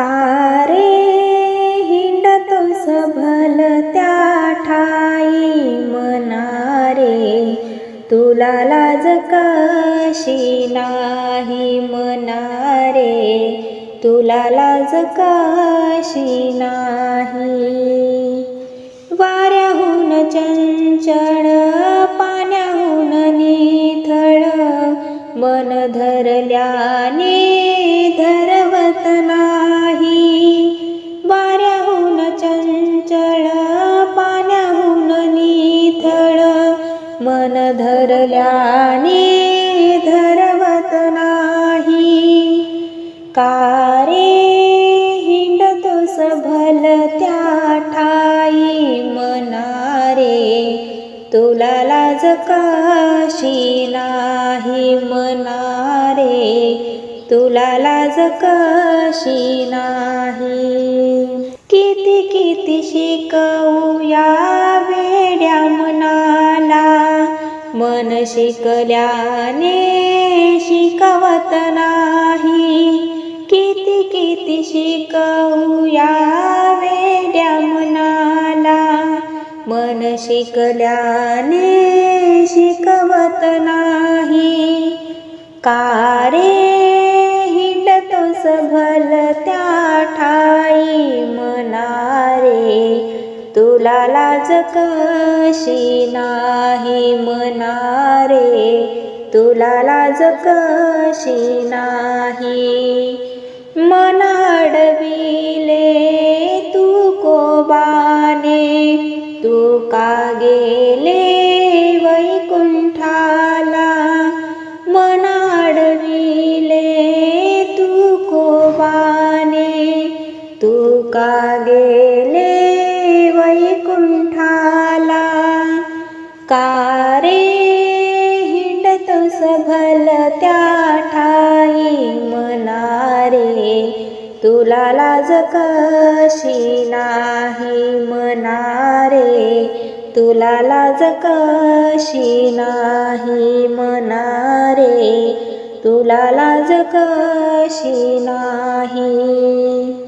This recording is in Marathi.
तारे हिंडतो सभल भलत्या ठाई मनारे तुला लाज कशी नाही मनारे तुला लाज कशी नाही? वाऱ्याहून चंचळ पाण्याहून निथळ मन धरल्याने मन धरल्याने धरवत नाही. का रे हिंडतोस भलत्या ठाई मनारे तुला लाज काशी नाही मनारे तुला लाज कशी नाही. मन शिकल्याने शिकवत नाही. किती किती शिकवू या वेड्या मनाला मन शिकल्याने शिकवत नाही. का रे हिंडतोस भलत्या ठाई मना तुला लाज कशी नाही मना रे तुला लाज कशी नाही? मनाडविले तू कोबाने? तू का गेले वैकुंठाला? मनाडविले तू कोबाने? तू का गेले का रे सभल भलत्या ठाई मना रे तुला लाज कशी नाही मना रे तुला लाज कशी नाही मना रे तुला लाज कशी नाही